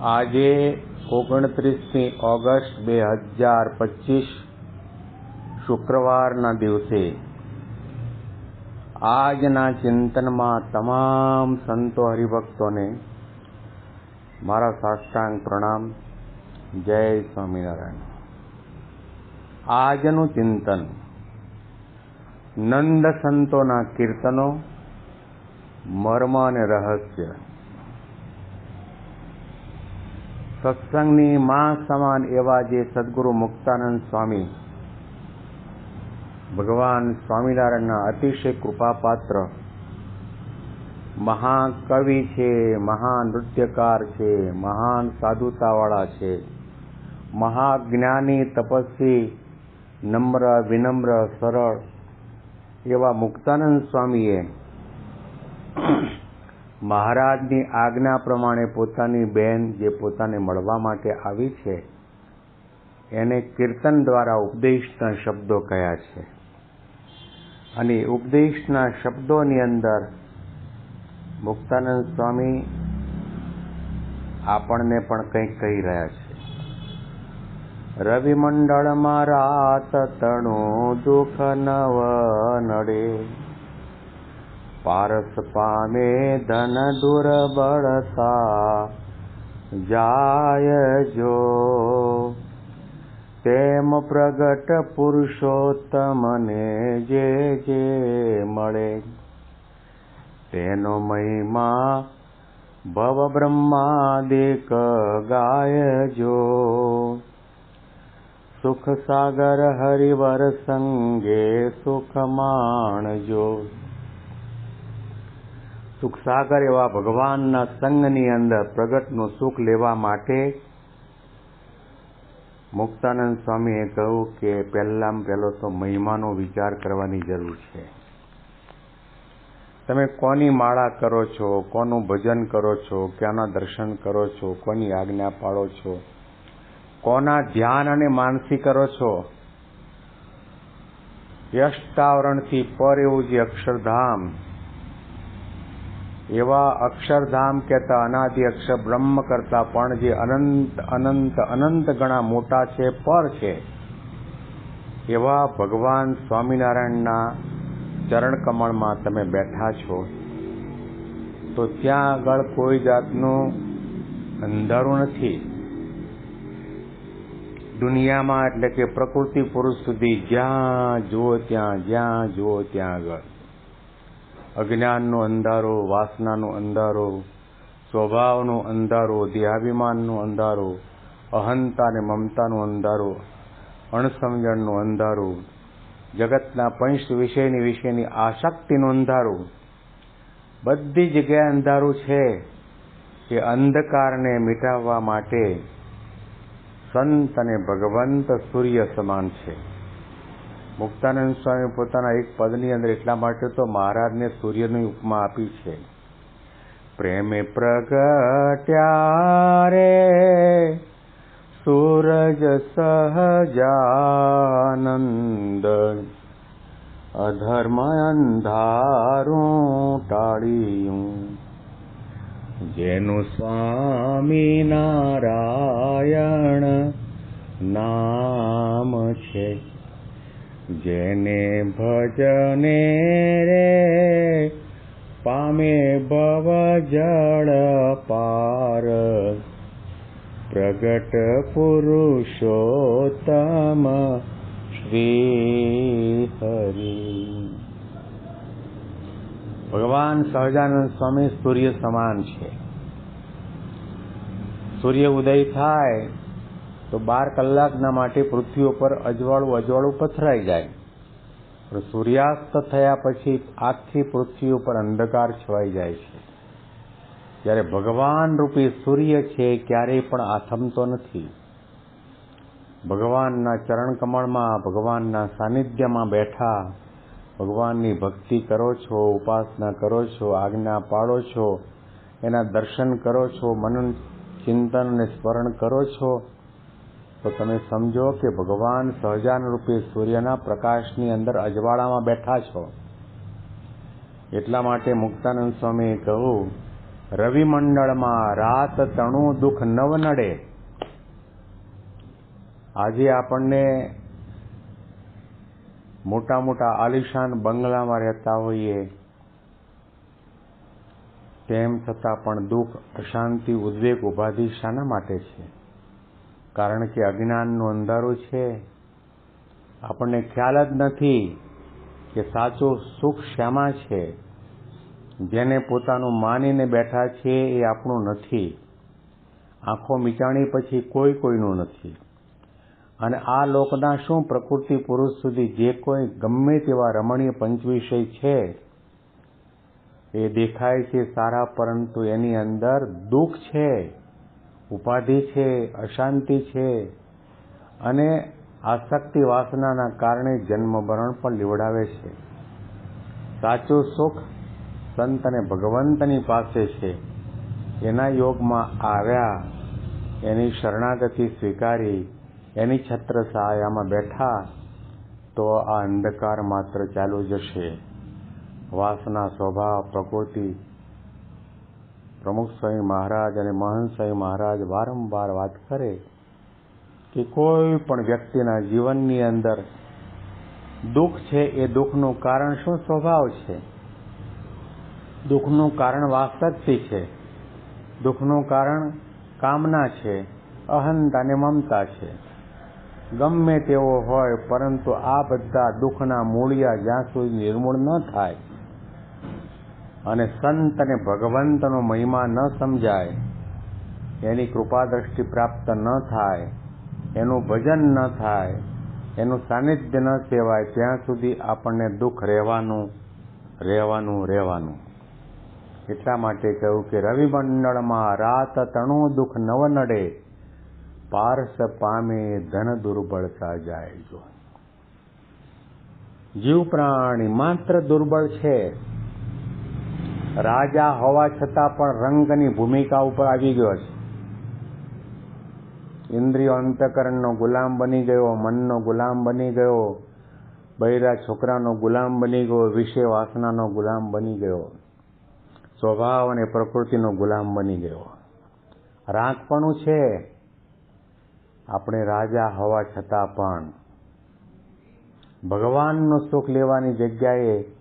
આજે ઓગણત્રીસમી ઓગસ્ટ બે હજાર પચીસ, શુક્રવારના દિવસે આજના ચિંતનમાં તમામ સંતો હરિભક્તોને મારા સાષ્ટાંગ પ્રણામ. જય સ્વામિનારાયણ. આજનું ચિંતન નંદ સંતોના કીર્તનો, મર્મ અને રહસ્ય સત્સંગની માં સમાન એવા જે સદગુરુ મુક્તાનંદ સ્વામી, ભગવાન સ્વામિનારાયણના અતિશય કૃપાપાત્ર, મહાકવિ છે, મહાન નૃત્યકાર છે, મહાન સાધુતાવાળા છે, મહાજ્ઞાની તપસ્વી, નમ્ર, વિનમ્ર, સરળ એવા મુક્તાનંદ સ્વામીએ મહારાજની આજ્ઞા પ્રમાણે પોતાની બેન જે પોતાને મળવા માટે આવી છે, એને કીર્તન દ્વારા ઉપદેશના શબ્દો કયા છે? અને ઉપદેશના શબ્દોની અંદર મુક્તાનંદ સ્વામી આપણને પણ કંઈક કહી રહ્યા છે. રવિમંડળમાં રાત તણો દુઃખ નવ નડે. પારસ પામે ધન દુર્બળતા, જાય જો. તેમ પ્રગટ પુરુષોત્તમને જે જે મળે, તેનો મહિમા ભવ બ્રહ્માદિક ગાય જો. સુખ સાગર હરિવર સંગે સુખ માણજો સુખસાગર એવા ભગવાનના સંગની અંદર પ્રગટનું સુખ લેવા માટે મુક્તાનંદ સ્વામીએ કહ્યું કે પહેલામાં પહેલો તો મહિમાનો વિચાર કરવાની જરૂર છે. તમે કોની માળા કરો છો, કોનું ભજન કરો છો, ક્યાંના દર્શન કરો છો, કોની આજ્ઞા પાળો છો, કોના ધ્યાન અને માનસી કરો છો? યષ્ટાવરણથી પર એવું જે અક્ષરધામ એવા અક્ષરધામ કહેતા અનાદિ અક્ષર બ્રહ્મ કરતા પણ જે અનંત અનંત અનંત ગણા મોટા છે, પર છે, એવા ભગવાન સ્વામિનારાયણના ચરણ કમળમાં તમે બેઠા છો, તો ત્યાં આગળ કોઈ જાતનું અંધારું નથી. દુનિયામાં એટલે કે પ્રકૃતિ પુરુષ સુધી જ્યાં જુઓ ત્યાં, જ્યાં જુઓ ત્યાં આગળ. અજ્ઞાનનો અંધારો, વાસનાનો અંધારો, સ્વભાવનો અંધારો, દેહાભિમાનનો અંધારો, અહંતા અને મમતાનો અંધારો, અણસમજણનો અંધારો, જગતના પંચ વિષયની વિશેની આશક્તિનો અંધારો. બધી જગ્યાએ અંધારું છે કે અંધકારને મિટાવવા માટે સંત અને ભગવંત સૂર્ય સમાન છે. મુક્તાનંદ સ્વામી પોતાના એક પદની અંદર એટલા માટે તો મહારાજને સૂર્યની ઉપમા આપી છે. પ્રેમે પ્રગટ્યા રે, સૂરજ સહજાનંદ. અધર્મ અંધારું ટાળ્યું. જેનું સ્વામી નારાયણ નામ છે. જેને ભજને રે, પામે ભવ જળ પાર. પ્રગટ પુરુષોત્તમ શ્રી હરિ ભગવાન સહજાનંદ સ્વામી સૂર્ય સમાન છે. સૂર્ય ઉદય થાય તો બાર કલાકના માટે પૃથ્વી ઉપર અજવાળું અજવાળું પથરાઈ જાય. પણ સૂર્યાસ્ત થયા પછી આખી પૃથ્વી ઉપર અંધકાર છવાઈ જાય છે. જ્યારે ભગવાન રૂપી સૂર્ય છે ક્યારેય પણ આથમતો નથી. ભગવાનના ચરણ કમળમાં ભગવાનના સાનિધ્યમાં બેઠા, ભગવાનની ભક્તિ કરો છો, ઉપાસના કરો છો, આજ્ઞા પાળો છો, એના દર્શન કરો છો, મનન ચિંતન અને સ્મરણ કરો છો તો તમે સમજો કે ભગવાન સહજાન રૂપે સૂર્યના પ્રકાશની અંદર અજવાળામાં બેઠા છો. એટલા માટે મુક્તાનંદ સ્વામીએ કહ્યું, રવિમંડળમાં રાત તણું દુઃખ નવ નડે. આજે આપણને મોટા મોટા આલિશાન બંગલામાં રહેતા હોઈએ, તેમ છતાં પણ દુઃખ, અશાંતિ, ઉદ્વેગ ઉપાધિ શાના માટે છે. કારણ કે અજ્ઞાનનું અંધારું છે. આપણને ખ્યાલ જ નથી કે સાચું સુખ શ્યામા છે. જેને પોતાનું માનીને બેઠા છે એ આપણું નથી. આંખો મીચાણી પછી કોઈ કોઈનું નથી. અને આ લોકના શું પ્રકૃતિ પુરુષ સુધી જે કોઈ ગમે તેવા રમણીય પંચવિષય છે, એ દેખાય છે સારા, પરંતુ એની અંદર દુઃખ છે. ઉપાધિ છે, અશાંતિ છે અને આસક્તિ વાસનાના કારણે જન્મમરણ પણ લીવડાવે છે. સાચું સુખ સંત અને ભગવંતની પાસે છે. એના યોગમાં આવ્યા, એની શરણાગતિ સ્વીકારી, એની છત્ર સહાયામાં બેઠા, તો આ અંધકાર માત્ર ચાલુ જશે વાસના, સ્વભાવ, પ્રકૃતિ પ્રમુખ સ્વામી મહારાજ અને મહંત સ્વામી મહારાજ વારંવાર વાત કરે કે કોઈ પણ વ્યક્તિના જીવનની અંદર દુઃખ છે એ દુઃખનું કારણ શું સ્વભાવ છે? દુઃખનું કારણ વાસક્તિ છે. દુઃખનું કારણ કામના છે, અહંતા અને મમતા છે. ગમે તેવો હોય, પરંતુ આ બધા દુઃખના મૂળિયા જ્યાં સુધી નિર્મૂળ ન થાય અને સંત અને ભગવંતનો મહિમા ન સમજાય, એની કૃપા પ્રાપ્ત ન થાય, એનું ભજન ન થાય, એનું સાનિધ્ય ન સેવાય ત્યાં સુધી આપણને દુઃખ રહેવાનું રહેવાનું રહેવાનું. એટલા માટે કહ્યું કે રવિમંડળમાં રાત તણું દુઃખ નવ નડે પારસ પામે ધન દુર્બળતા જાય જો. જીવ પ્રાણી માત્ર દુર્બળ છે રાજા હોવા છતાં પણ રંગની ભૂમિકા ઉપર આવી ગયો છે. ઇન્દ્રિયો અંતકરણનો ગુલામ બની ગયો, મનનો ગુલામ બની ગયો બૈરા છોકરાનો ગુલામ બની ગયો, વિષય વાસનાનો ગુલામ બની ગયો, સ્વભાવ અને પ્રકૃતિનો ગુલામ બની ગયો. રાગપણું છે. આપણે રાજા હોવા છતાં પણ ભગવાનનો સુખ લેવાની જગ્યાએ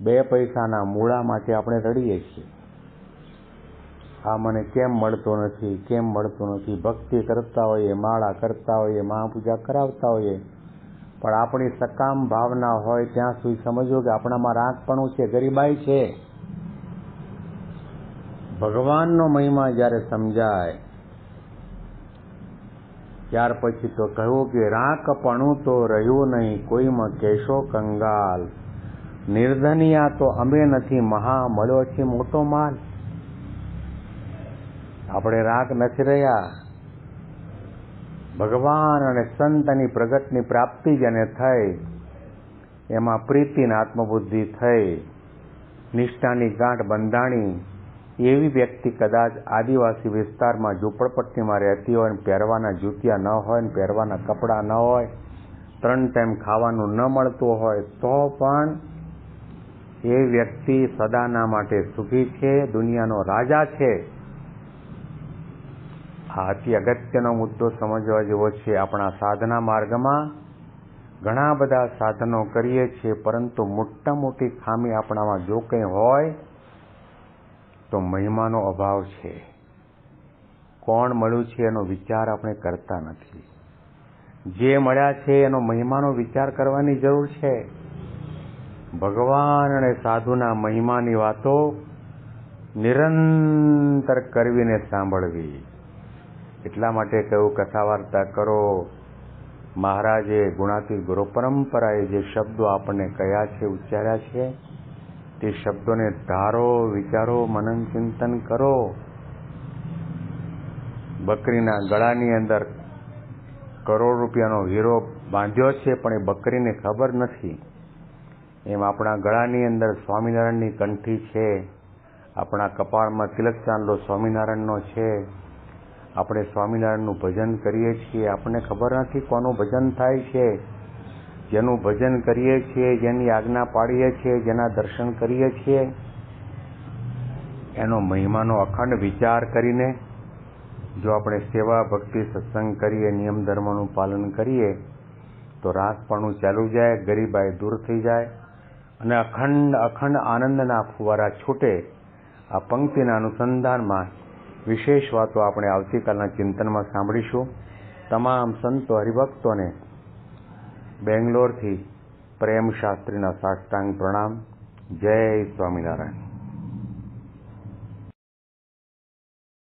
બે પૈસાના મૂળા માટે આપણે રડીએ છીએ. આ મને કેમ મળતો નથી, કેમ મળતો નથી? ભક્તિ કરતા હોઈએ, માળા કરતા હોઈએ, મહાપૂજા કરાવતા હોઈએ. પણ આપણી સકામ ભાવના હોય ત્યાં સુધી સમજો કે આપણામાં રાગપણું છે, ગરીબાઈ છે. ભગવાનનો મહિમા જ્યારે સમજાય, ત્યાર પછી તો કહ્યું કે રાકપણું તો રહ્યું નહીં, કોઈમાં કેશો કંગાલ. નિર્ધનિયા તો અમે નથી, મહા મળ્યો છે મોટો માલ. આપણે રાગ નથી રહ્યા. ભગવાન અને સંતની પ્રગટની પ્રાપ્તિ જેને થઈ, એમાં પ્રીતિને આત્મબુદ્ધિ થઈ, નિષ્ઠાની ગાંઠ બંધાણી, એવી વ્યક્તિ કદાચ આદિવાસી વિસ્તારમાં ઝૂંપડપટ્ટીમાં રહેતી હોય ને પહેરવાના જૂતિયા ન હોય ને પહેરવાના કપડાં ન હોય, ત્રણ ટાઈમ ખાવાનું ન મળતું હોય, તો પણ એ વ્યક્તિ સદાના માટે સુખી છે, દુનિયાનો રાજા છે. આ અતિ અગત્યનો મુદ્દો સમજવા જેવો છે આપણા સાધના માર્ગમાં. ઘણા બધા સાધનો કરીએ છીએ, પરંતુ મોટા મોટી ખામી આપણામાં જો કંઈ હોય, તો મહિમાનો અભાવ છે. કોણ મળ્યું છે એનો વિચાર આપણે કરતા નથી. જે મળ્યા છે એનો મહિમાનો વિચાર કરવાની જરૂર છે. ભગવાન અને સાધુના મહિમાની વાતો નિરંતર કરવીને સાંભળવી. એટલા માટે કહ્યું કથા વાર્તા કરો. મહારાજે ગુણાતી ગુરુ પરંપરાએ જે શબ્દો આપણને કયા છે, ઉચ્ચાર્યા છે, તે શબ્દોને ધારો, વિચારો મનન ચિંતન કરો. બકરીના ગળાની અંદર કરોડ રૂપિયાનો હીરો બાંધ્યો છે, પણ એ બકરીને ખબર નથી. એમ આપણા ગળાની અંદર સ્વામિનારાયણની કંઠી છે, આપણા કપાળમાં તિલક ચાંદલો સ્વામિનારાયણનો છે, આપણે સ્વામિનારાયણનું ભજન કરીએ છીએ. આપણને ખબર નથી કોનું ભજન થાય છે. જેનું ભજન કરીએ છીએ, જેની આજ્ઞા પાડીએ છીએ, જેના દર્શન કરીએ છીએ. એનો મહિમાનો અખંડ વિચાર કરીને જો આપણે સેવા ભક્તિ સત્સંગ કરીએ, નિયમ ધર્મનું પાલન કરીએ, તો રાસપણું ચાલુ જાય, ગરીબાઈ દૂર થઈ જાય. અને અખંડ અખંડ આનંદના ફુવારા છૂટે આ પંક્તિના અનુસંધાનમાં વિશેષ વાતો આપણે આવતીકાલના ચિંતનમાં સાંભળીશું. તમામ સંતો હરિભક્તોને બેંગ્લોરથી પ્રેમ શાસ્ત્રીના સાષ્ટાંગ પ્રણામ. જય સ્વામિનારાયણ.